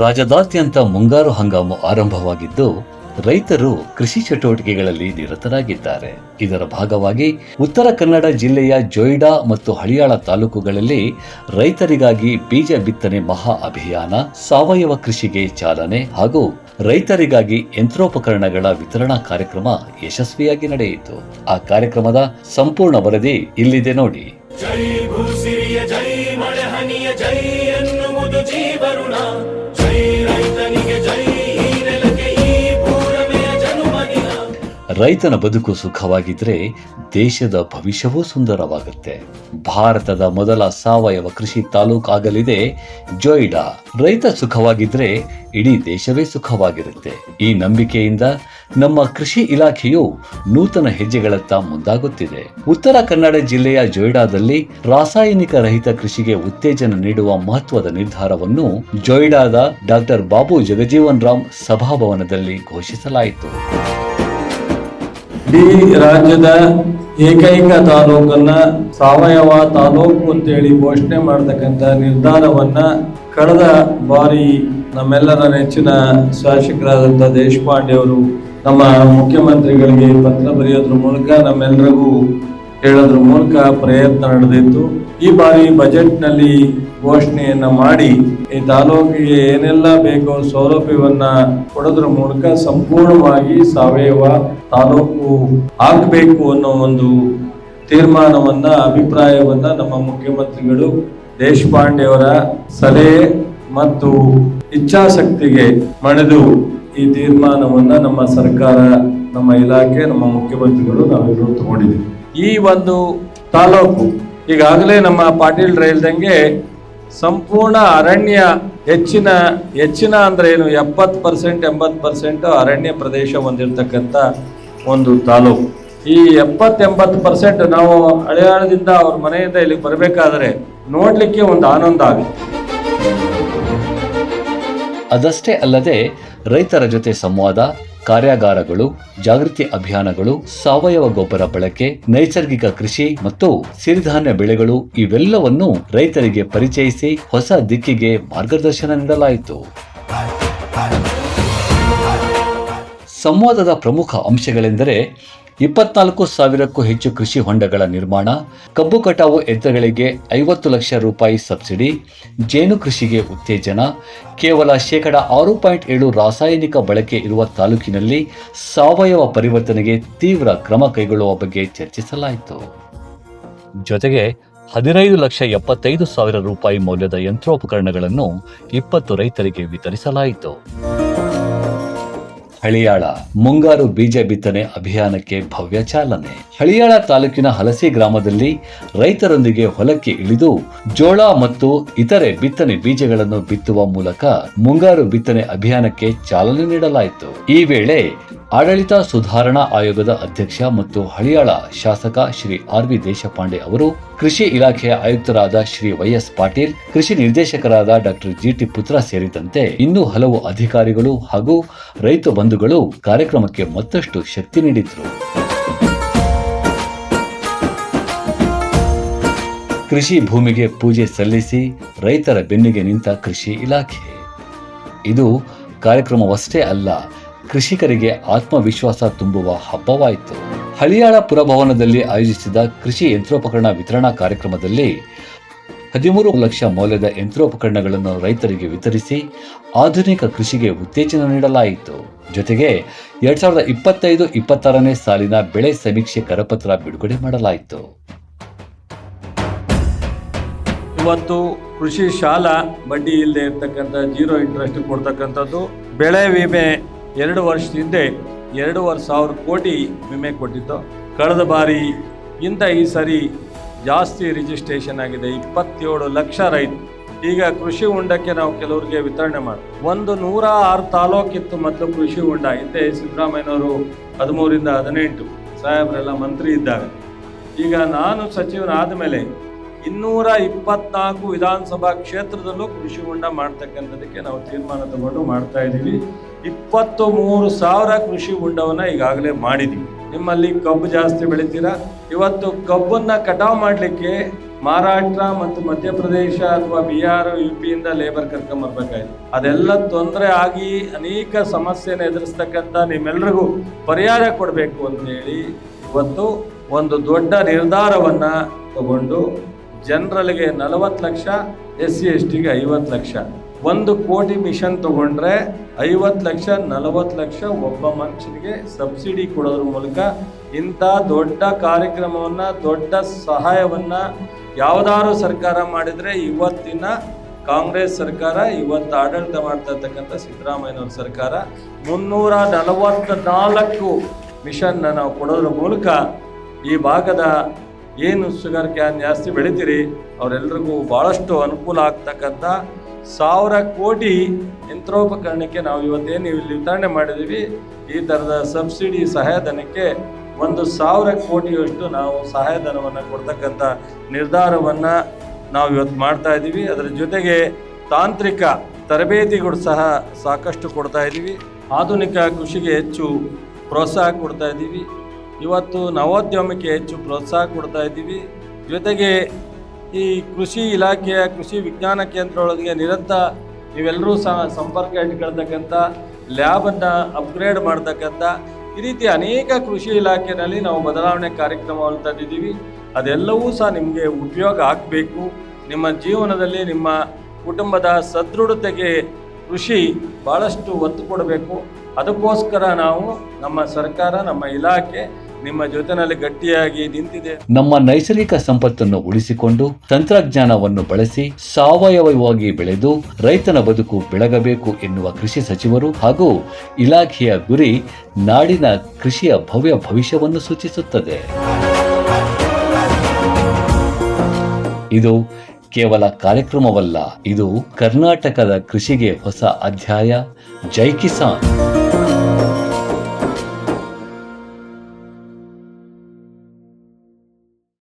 ರಾಜ್ಯದಾದ್ಯಂತ ಮುಂಗಾರು ಹಂಗಾಮು ಆರಂಭವಾಗಿದ್ದು, ರೈತರು ಕೃಷಿ ಚಟುವಟಿಕೆಗಳಲ್ಲಿ ನಿರತರಾಗಿದ್ದಾರೆ. ಇದರ ಭಾಗವಾಗಿ ಉತ್ತರ ಕನ್ನಡ ಜಿಲ್ಲೆಯ ಜೊಯ್ಡಾ ಮತ್ತು ಹಳಿಯಾಳ ತಾಲೂಕುಗಳಲ್ಲಿ ರೈತರಿಗಾಗಿ ಬೀಜ ಬಿತ್ತನೆ ಮಹಾ ಅಭಿಯಾನ, ಸಾವಯವ ಕೃಷಿಗೆ ಚಾಲನೆ ಹಾಗೂ ರೈತರಿಗಾಗಿ ಯಂತ್ರೋಪಕರಣಗಳ ವಿತರಣಾ ಕಾರ್ಯಕ್ರಮ ಯಶಸ್ವಿಯಾಗಿ ನಡೆಯಿತು. ಆ ಕಾರ್ಯಕ್ರಮದ ಸಂಪೂರ್ಣ ವರದಿ ಇಲ್ಲಿದೆ ನೋಡಿ. ಜೈ ಜೈ ಜೈ ರೈತನ ಬದುಕು ಸುಖವಾಗಿದ್ರೆ ದೇಶದ ಭವಿಷ್ಯವೂ ಸುಂದರವಾಗುತ್ತೆ. ಭಾರತದ ಮೊದಲ ಸಾವಯವ ಕೃಷಿ ತಾಲೂಕು ಆಗಲಿದೆ ಜೋಯಿಡಾ. ರೈತ ಸುಖವಾಗಿದ್ರೆ ಇಡೀ ದೇಶವೇ ಸುಖವಾಗಿರುತ್ತೆ. ಈ ನಂಬಿಕೆಯಿಂದ ನಮ್ಮ ಕೃಷಿ ಇಲಾಖೆಯು ನೂತನ ಹೆಜ್ಜೆಗಳತ್ತ ಮುಂದಾಗುತ್ತಿದೆ. ಉತ್ತರ ಕನ್ನಡ ಜಿಲ್ಲೆಯ ಜೋಯ್ಡಾದಲ್ಲಿ ರಾಸಾಯನಿಕ ರಹಿತ ಕೃಷಿಗೆ ಉತ್ತೇಜನ ನೀಡುವ ಮಹತ್ವದ ನಿರ್ಧಾರವನ್ನು ಜೋಯಿಡಾದ ಡಾಕ್ಟರ್ ಬಾಬು ಜಗಜೀವನ್ ರಾಮ್ ಸಭಾಭವನದಲ್ಲಿ ಘೋಷಿಸಲಾಯಿತು. ಇಡೀ ರಾಜ್ಯದ ಏಕೈಕ ತಾಲೂಕನ್ನ ಸಾವಯವ ತಾಲೂಕು ಅಂತೇಳಿ ಘೋಷಣೆ ಮಾಡತಕ್ಕಂಥ ನಿರ್ಧಾರವನ್ನ ಕಳೆದ ಬಾರಿ ನಮ್ಮೆಲ್ಲರ ನೆಚ್ಚಿನ ಶಾಸಕರಾದಂಥ ದೇಶಪಾಂಡೆ ಅವರು ನಮ್ಮ ಮುಖ್ಯಮಂತ್ರಿಗಳಿಗೆ ಪತ್ರ ಬರೆಯೋದ್ರ ಮೂಲಕ ನಮ್ಮೆಲ್ಲರಿಗೂ ಹೇಳೋದ್ರ ಮೂಲಕ ಪ್ರಯತ್ನ ನಡೆದಿತ್ತು. ಈ ಬಾರಿ ಬಜೆಟ್ನಲ್ಲಿ ಘೋಷಣೆಯನ್ನ ಮಾಡಿ ಈ ತಾಲೂಕಿಗೆ ಏನೆಲ್ಲ ಬೇಕೋ ಸೌಲಭ್ಯವನ್ನ ಕೊಡೋದ್ರ ಮೂಲಕ ಸಂಪೂರ್ಣವಾಗಿ ಸಾವಯವ ತಾಲೂಕು ಆಗಬೇಕು ಅನ್ನೋ ಒಂದು ತೀರ್ಮಾನವನ್ನ, ಅಭಿಪ್ರಾಯವನ್ನ ನಮ್ಮ ಮುಖ್ಯಮಂತ್ರಿಗಳು ದೇಶಪಾಂಡೆಯವರ ಸಲಹೆ ಮತ್ತು ಇಚ್ಛಾಶಕ್ತಿಗೆ ಮಣಿದು ಈ ತೀರ್ಮಾನವನ್ನ ನಮ್ಮ ಸರ್ಕಾರ, ನಮ್ಮ ಇಲಾಖೆ, ನಮ್ಮ ಮುಖ್ಯಮಂತ್ರಿಗಳು ನಾವೆಲ್ಲರೂ ತಗೊಂಡಿದ್ದೀವಿ. ಈ ಒಂದು ತಾಲೂಕು ಈಗಾಗಲೇ ನಮ್ಮ ಪಾಟೀಲ್ ರೈಲ್ದಂಗೆ ಸಂಪೂರ್ಣ ಅರಣ್ಯ ಹೆಚ್ಚಿನ ಹೆಚ್ಚಿನ ಅಂದ್ರೆ ಏನು, ಎಪ್ಪತ್ತು ಪರ್ಸೆಂಟ್ ಎಂಬತ್ತು ಪರ್ಸೆಂಟ್ ಅರಣ್ಯ ಪ್ರದೇಶ ಹೊಂದಿರತಕ್ಕಂಥ ಒಂದು ತಾಲೂಕು. ಈ ಎಪ್ಪತ್ತು ಎಂಬತ್ತು ಪರ್ಸೆಂಟ್ ನಾವು ಹಳೆಯಾಳದಿಂದ ಅವ್ರ ಮನೆಯಿಂದ ಇಲ್ಲಿ ಬರಬೇಕಾದ್ರೆ ನೋಡಲಿಕ್ಕೆ ಒಂದು ಆನಂದ ಆಗುತ್ತೆ. ಅದಷ್ಟೇ ಅಲ್ಲದೆ ರೈತರ ಜೊತೆ ಸಂವಾದ ಕಾರ್ಯಾಗಾರಗಳು, ಜಾಗೃತಿ ಅಭಿಯಾನಗಳು, ಸಾವಯವ ಗೊಬ್ಬರ ಬಳಕೆ, ನೈಸರ್ಗಿಕ ಕೃಷಿ ಮತ್ತು ಸಿರಿಧಾನ್ಯ ಬೆಳೆಗಳು ಇವೆಲ್ಲವನ್ನು ರೈತರಿಗೆ ಪರಿಚಯಿಸಿ ಹೊಸ ದಿಕ್ಕಿಗೆ ಮಾರ್ಗದರ್ಶನ ನೀಡಲಾಯಿತು. ಸಂವಾದದ ಪ್ರಮುಖ ಅಂಶಗಳೆಂದರೆ ಇಪ್ಪತ್ನಾಲ್ಕು ಸಾವಿರಕ್ಕೂ ಹೆಚ್ಚು ಕೃಷಿ ಹೊಂಡಗಳ ನಿರ್ಮಾಣ, ಕಬ್ಬು ಕಟಾವು ಯಂತ್ರಗಳಿಗೆ ಐವತ್ತು ಲಕ್ಷ ರೂಪಾಯಿ ಸಬ್ಸಿಡಿ, ಜೇನು ಕೃಷಿಗೆ ಉತ್ತೇಜನ, ಕೇವಲ ಶೇಕಡ ಆರು ಪಾಯಿಂಟ್ ಏಳು ರಾಸಾಯನಿಕ ಬಳಕೆ ಇರುವ ತಾಲೂಕಿನಲ್ಲಿ ಸಾವಯವ ಪರಿವರ್ತನೆಗೆ ತೀವ್ರ ಕ್ರಮ ಕೈಗೊಳ್ಳುವ ಬಗ್ಗೆ ಚರ್ಚಿಸಲಾಯಿತು. ಜೊತೆಗೆ ಹದಿನೈದು ಲಕ್ಷ ಎಪ್ಪತ್ತೈದು ಸಾವಿರ ರೂಪಾಯಿ ಮೌಲ್ಯದ ಯಂತ್ರೋಪಕರಣಗಳನ್ನು ಇಪ್ಪತ್ತು ರೈತರಿಗೆ ವಿತರಿಸಲಾಯಿತು. ಹಳಿಯಾಳ, ಮುಂಗಾರು ಬೀಜ ಬಿತ್ತನೆ ಅಭಿಯಾನಕ್ಕೆ ಭವ್ಯ ಚಾಲನೆ. ಹಳಿಯಾಳ ತಾಲೂಕಿನ ಹಲಸಿ ಗ್ರಾಮದಲ್ಲಿ ರೈತರೊಂದಿಗೆ ಹೊಲಕ್ಕೆ ಇಳಿದು ಜೋಳ ಮತ್ತು ಇತರೆ ಬಿತ್ತನೆ ಬೀಜಗಳನ್ನು ಬಿತ್ತುವ ಮೂಲಕ ಮುಂಗಾರು ಬಿತ್ತನೆ ಅಭಿಯಾನಕ್ಕೆ ಚಾಲನೆ ನೀಡಲಾಯಿತು. ಈ ವೇಳೆ ಆಡಳಿತ ಸುಧಾರಣಾ ಆಯೋಗದ ಅಧ್ಯಕ್ಷ ಮತ್ತು ಹಳಿಯಾಳ ಶಾಸಕ ಶ್ರೀ ಆರ್ ವಿ ದೇಶಪಾಂಡೆ ಅವರು ಕೃಷಿ ಇಲಾಖೆಯ ಆಯುಕ್ತರಾದ ಶ್ರೀ ವೈಎಸ್ ಪಾಟೀಲ್, ಕೃಷಿ ನಿರ್ದೇಶಕರಾದ ಡಾಕ್ಟರ್ ಜಿಟಿ ಪುತ್ರ ಸೇರಿದಂತೆ ಇನ್ನೂ ಹಲವು ಅಧಿಕಾರಿಗಳು ಹಾಗೂ ರೈತ ಬಂಧುಗಳು ಕಾರ್ಯಕ್ರಮಕ್ಕೆ ಮತ್ತಷ್ಟು ಶಕ್ತಿ ನೀಡಿದರು. ಕೃಷಿ ಭೂಮಿಗೆ ಪೂಜೆ ಸಲ್ಲಿಸಿ ರೈತರ ಬೆನ್ನಿಗೆ ನಿಂತ ಕೃಷಿ ಇಲಾಖೆ. ಇದು ಕಾರ್ಯಕ್ರಮವಷ್ಟೇ ಅಲ್ಲ ಕೃಷಿಕರಿಗೆ ಆತ್ಮವಿಶ್ವಾಸ ತುಂಬುವ ಹಬ್ಬವಾಯಿತು. ಹಳಿಯಾಳ ಪುರಭವನದಲ್ಲಿ ಆಯೋಜಿಸಿದ ಕೃಷಿ ಯಂತ್ರೋಪಕರಣ ವಿತರಣಾ ಕಾರ್ಯಕ್ರಮದಲ್ಲಿ ಹದಿಮೂರು ಲಕ್ಷ ಮೌಲ್ಯದ ಯಂತ್ರೋಪಕರಣಗಳನ್ನು ರೈತರಿಗೆ ವಿತರಿಸಿ ಆಧುನಿಕ ಕೃಷಿಗೆ ಉತ್ತೇಜನ ನೀಡಲಾಯಿತು. ಜೊತೆಗೆ ಎರಡ್ ಸಾವಿರದ ಇಪ್ಪತ್ತೈದು ಇಪ್ಪತ್ತಾರನೇ ಸಾಲಿನ ಬೆಳೆ ಸಮೀಕ್ಷೆ ಕರಪತ್ರ ಬಿಡುಗಡೆ ಮಾಡಲಾಯಿತು. ಇವತ್ತು ಕೃಷಿ ಶಾಲಾ ಬಡ್ಡಿ ಇಲ್ಲದೆ ಇರ್ತಕ್ಕಂಥ ಜೀರೋ ಇಂಟ್ರೆಸ್ಟ್ ಕೊಡ್ತಕ್ಕಂಥದ್ದು ಬೆಳೆ ವಿಮೆ ಎರಡು ವರ್ಷದ ಹಿಂದೆ ಎರಡೂವರೆ ಸಾವಿರ ಕೋಟಿ ವಿಮೆ ಕೊಟ್ಟಿತ್ತು ಕಳೆದ ಬಾರಿ ಇಂಥ ಈ ಸರಿ ಜಾಸ್ತಿ ರಿಜಿಸ್ಟ್ರೇಷನ್ ಆಗಿದೆ. ಇಪ್ಪತ್ತೇಳು ಲಕ್ಷ ರೈತ. ಈಗ ಕೃಷಿ ಹೊಂಡಕ್ಕೆ ನಾವು ಕೆಲವರಿಗೆ ವಿತರಣೆ ಮಾಡಿ, ಒಂದು ನೂರ ಆರು ತಾಲೂಕಿತ್ತು ಮತ್ತು ಕೃಷಿ ಹೊಂಡ. ಹಿಂದೆ ಸಿದ್ದರಾಮಯ್ಯನವರು ಹದಿಮೂರಿಂದ ಹದಿನೆಂಟು. ಸಾಹೇಬರೆಲ್ಲ ಮಂತ್ರಿ ಇದ್ದಾಗ. ಈಗ ನಾನು ಸಚಿವನಾದ ಮೇಲೆ ಇನ್ನೂರ ಇಪ್ಪತ್ನಾಲ್ಕು ವಿಧಾನಸಭಾ ಕ್ಷೇತ್ರದಲ್ಲೂ ಕೃಷಿ ಹೊಂಡ ಮಾಡ್ತಕ್ಕಂಥದಕ್ಕೆ ನಾವು ತೀರ್ಮಾನ ತಗೊಂಡು ಮಾಡ್ತಾ ಇದ್ದೀವಿ. ಇಪ್ಪತ್ತು ಮೂರು ಸಾವಿರ ಕೃಷಿ ಹೊಂಡವನ್ನು ಈಗಾಗಲೇ ಮಾಡಿದ್ದೀವಿ. ನಿಮ್ಮಲ್ಲಿ ಕಬ್ಬು ಜಾಸ್ತಿ ಬೆಳಿತೀರಾ? ಇವತ್ತು ಕಬ್ಬನ್ನು ಕಟಾವು ಮಾಡಲಿಕ್ಕೆ ಮಹಾರಾಷ್ಟ್ರ ಮತ್ತು ಮಧ್ಯಪ್ರದೇಶ ಅಥವಾ ಬಿಹಾರ ಯು ಪಿಯಿಂದ ಲೇಬರ್ ಕರ್ಕೊಂಬರ್ಬೇಕಾಯ್ತು ಅದೆಲ್ಲ ತೊಂದರೆ ಆಗಿ ಅನೇಕ ಸಮಸ್ಯೆನ ಎದುರಿಸ್ತಕ್ಕಂಥ ನಿಮ್ಮೆಲ್ರಿಗೂ ಪರಿಹಾರ ಕೊಡಬೇಕು ಅಂತೇಳಿ ಇವತ್ತು ಒಂದು ದೊಡ್ಡ ನಿರ್ಧಾರವನ್ನು ತಗೊಂಡು ಜನರಲ್ಗೆ ನಲವತ್ತು ಲಕ್ಷ, ಎಸ್ ಸಿ ಎಸ್ ಟಿಗೆ ಐವತ್ತು ಲಕ್ಷ. ಒಂದು ಕೋಟಿ ಮಿಷನ್ ತಗೊಂಡ್ರೆ ಐವತ್ತು ಲಕ್ಷ, ನಲವತ್ತು ಲಕ್ಷ ಒಬ್ಬ ಮನುಷ್ಯನಿಗೆ ಸಬ್ಸಿಡಿ ಕೊಡೋದ್ರ ಮೂಲಕ ಇಂಥ ದೊಡ್ಡ ಕಾರ್ಯಕ್ರಮವನ್ನ, ದೊಡ್ಡ ಸಹಾಯವನ್ನ ಯಾವುದಾದ್ರು ಸರ್ಕಾರ ಮಾಡಿದ್ರೆ ಇವತ್ತಿನ ಕಾಂಗ್ರೆಸ್ ಸರ್ಕಾರ, ಇವತ್ತು ಆಡಳಿತ ಮಾಡ್ತಾ ಇರ್ತಕ್ಕಂಥ ಸರ್ಕಾರ ಮುನ್ನೂರ ನಲವತ್ತ ನಾಲ್ಕು ಮಿಷನ್ನ ನಾವು ಕೊಡೋದ್ರ ಮೂಲಕ ಈ ಭಾಗದ ಏನು ಶುಗರ್ ಕ್ಯಾನ್ ಜಾಸ್ತಿ ಬೆಳಿತೀರಿ? ಅವರೆಲ್ರಿಗೂ ಭಾಳಷ್ಟು ಅನುಕೂಲ ಆಗ್ತಕ್ಕಂಥ ಸಾವಿರ ಕೋಟಿ ಯಂತ್ರೋಪಕರಣಕ್ಕೆ ನಾವು ಇವತ್ತೇನು ಇಲ್ಲಿ ವಿತರಣೆ ಮಾಡಿದ್ದೀವಿ. ಈ ಥರದ ಸಬ್ಸಿಡಿ ಸಹಾಯಧನಕ್ಕೆ ಒಂದು ಸಾವಿರ ಕೋಟಿಯಷ್ಟು ನಾವು ಸಹಾಯಧನವನ್ನು ಕೊಡ್ತಕ್ಕಂಥ ನಿರ್ಧಾರವನ್ನು ನಾವು ಇವತ್ತು ಮಾಡ್ತಾ ಇದ್ದೀವಿ. ಅದರ ಜೊತೆಗೆ ತಾಂತ್ರಿಕ ತರಬೇತಿಗಳು ಸಹ ಸಾಕಷ್ಟು ಕೊಡ್ತಾ ಇದ್ದೀವಿ. ಆಧುನಿಕ ಕೃಷಿಗೆ ಹೆಚ್ಚು ಪ್ರೋತ್ಸಾಹ ಕೊಡ್ತಾ ಇದ್ದೀವಿ. ಇವತ್ತು ನವೋದ್ಯಮಕ್ಕೆ ಹೆಚ್ಚು ಪ್ರೋತ್ಸಾಹ ಕೊಡ್ತಾ ಇದ್ದೀವಿ. ಜೊತೆಗೆ ಈ ಕೃಷಿ ಇಲಾಖೆಯ, ಕೃಷಿ ವಿಜ್ಞಾನ ಕೇಂದ್ರದೊಳಗೆ ನಿರಂತರ ನೀವೆಲ್ಲರೂ ಸಹ ಸಂಪರ್ಕ ಇಟ್ಕೊಳ್ತಕ್ಕಂಥ, ಲ್ಯಾಬನ್ನು ಅಪ್ಗ್ರೇಡ್ ಮಾಡ್ತಕ್ಕಂಥ ಈ ರೀತಿ ಅನೇಕ ಕೃಷಿ ಇಲಾಖೆಯಲ್ಲಿ ನಾವು ಬದಲಾವಣೆ ಕಾರ್ಯಕ್ರಮವನ್ನು ತಂದಿದ್ದೀವಿ. ಅದೆಲ್ಲವೂ ಸಹ ನಿಮಗೆ ಉಪಯೋಗ ಆಗಬೇಕು. ನಿಮ್ಮ ಜೀವನದಲ್ಲಿ ನಿಮ್ಮ ಕುಟುಂಬದ ಸದೃಢತೆಗೆ ಕೃಷಿ ಭಾಳಷ್ಟು ಒತ್ತು ಕೊಡಬೇಕು. ಅದಕ್ಕೋಸ್ಕರ ನಾವು ನಮ್ಮ ಸರ್ಕಾರ, ನಮ್ಮ ಇಲಾಖೆ ನಿಮ್ಮ ಜೊತೆನಲ್ಲಿ ಗಟ್ಟಿಯಾಗಿ ನಿಂತಿದೆ. ನಮ್ಮ ನೈಸರ್ಗಿಕ ಸಂಪತ್ತನ್ನು ಉಳಿಸಿಕೊಂಡು ತಂತ್ರಜ್ಞಾನವನ್ನು ಬಳಸಿ ಸಾವಯವವಾಗಿ ಬೆಳೆದು ರೈತನ ಬದುಕು ಬೆಳಗಬೇಕು ಎನ್ನುವ ಕೃಷಿ ಸಚಿವರು ಹಾಗೂ ಇಲಾಖೆಯ ಗುರಿ ನಾಡಿನ ಕೃಷಿಯ ಭವ್ಯ ಭವಿಷ್ಯವನ್ನು ಸೂಚಿಸುತ್ತದೆ. ಇದು ಕೇವಲ ಕಾರ್ಯಕ್ರಮವಲ್ಲ, ಇದು ಕರ್ನಾಟಕದ ಕೃಷಿಗೆ ಹೊಸ ಅಧ್ಯಾಯ. ಜೈ ಕಿಸಾನ್.